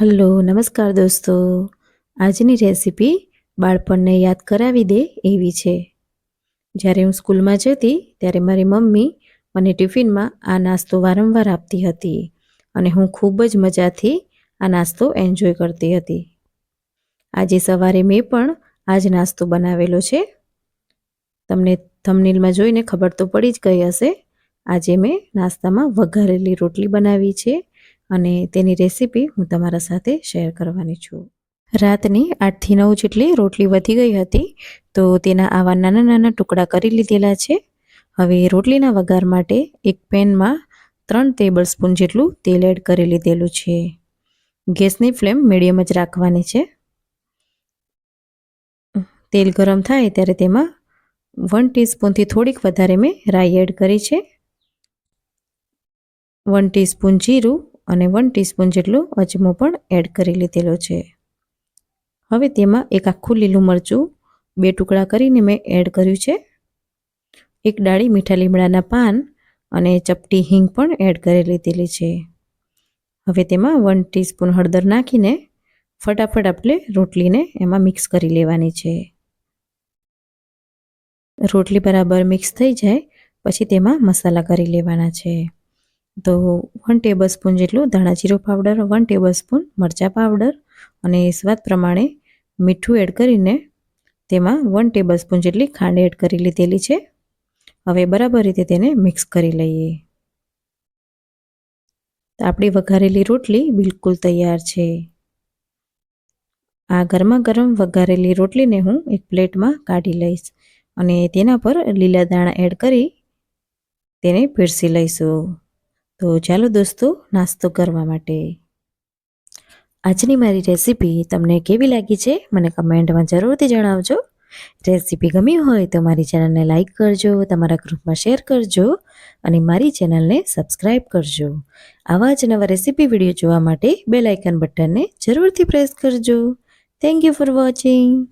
Hello, નમસ્કાર દોસ્તો. આજની રેસિપી બાળપણને યાદ કરાવી દે એવી છે. જ્યારે હું સ્કૂલમાં જતી ત્યારે મારી મમ્મી મને ટિફિનમાં આ નાસ્તો વારંવાર આપતી હતી અને હું ખૂબ જ મજાથી આ નાસ્તો એન્જોય કરતી હતી. આજે સવારે મેં પણ આ જ નાસ્તો બનાવેલો છે. તમને થમનીલમાં જોઈને ખબર તો પડી જ ગઈ હશે. આજે મેં નાસ્તામાં વઘારેલી રોટલી બનાવી છે. અને તેની રેસીપી હું તમારા સાથે શેર કરવાની છું. રાતની આઠથી નવ જેટલી રોટલી વધી ગઈ હતી, તો તેના આવા નાના નાના ટુકડા કરી લીધેલા છે. હવે રોટલીના વઘાર માટે એક પેનમાં ત્રણ ટેબલ સ્પૂન જેટલું તેલ એડ કરી લીધેલું છે. ગેસની ફ્લેમ મીડિયમ જ રાખવાની છે. તેલ ગરમ થાય ત્યારે તેમાં વન ટીસ્પૂનથી થોડીક વધારે મેં રાઈ એડ કરી છે. વન ટીસ્પૂન જીરું અને વન ટીસ્પૂન જેટલો અજમો પણ એડ કરી લીધેલો છે. હવે તેમાં એક આખું લીલું મરચું, બે ટુકડા કરીને મેં એડ કર્યું છે. એક ડાળી મીઠા લીમડાના પાન અને ચપટી હિંગ પણ એડ કરી લીધેલી છે. હવે તેમાં વન ટીસ્પૂન હળદર નાખીને ફટાફટ આપણે રોટલીને એમાં મિક્સ કરી લેવાની છે. રોટલી બરાબર મિક્સ થઈ જાય, પછી તેમાં મસાલા કરી લેવાના છે. તો વન ટેબલ સ્પૂન જેટલું ધાણા જીરું પાવડર વન ટેબલ સ્પૂન મરચાં પાવડર અને સ્વાદ પ્રમાણે મીઠું એડ કરીને તેમાં વન ટેબલ સ્પૂન જેટલી ખાંડ એડ કરી લીધેલી છે. હવે બરાબર રીતે તેને મિક્સ કરી લઈએ. આપણી વઘારેલી રોટલી બિલકુલ તૈયાર છે. આ ગરમા ગરમ વઘારેલી રોટલીને હું એક પ્લેટમાં કાઢી લઈશ અને તેના પર લીલા દાણા એડ કરી તેને પીરસી લઈશું. તો ચાલો દોસ્તો, નાસ્તો કરવા માટે. આજની મારી રેસીપી તમને કેવી લાગી છે, મને કમેન્ટમાં જરૂરથી જણાવજો. રેસીપી ગમી હોય તો મારી ચેનલને લાઇક કરજો, તમારા ગ્રુપમાં શેર કરજો અને મારી ચેનલને સબસ્ક્રાઈબ કરજો. આવા જ નવા રેસીપી વીડિયો જોવા માટે બે લાઇકન બટનને જરૂરથી પ્રેસ કરજો. Thank you for watching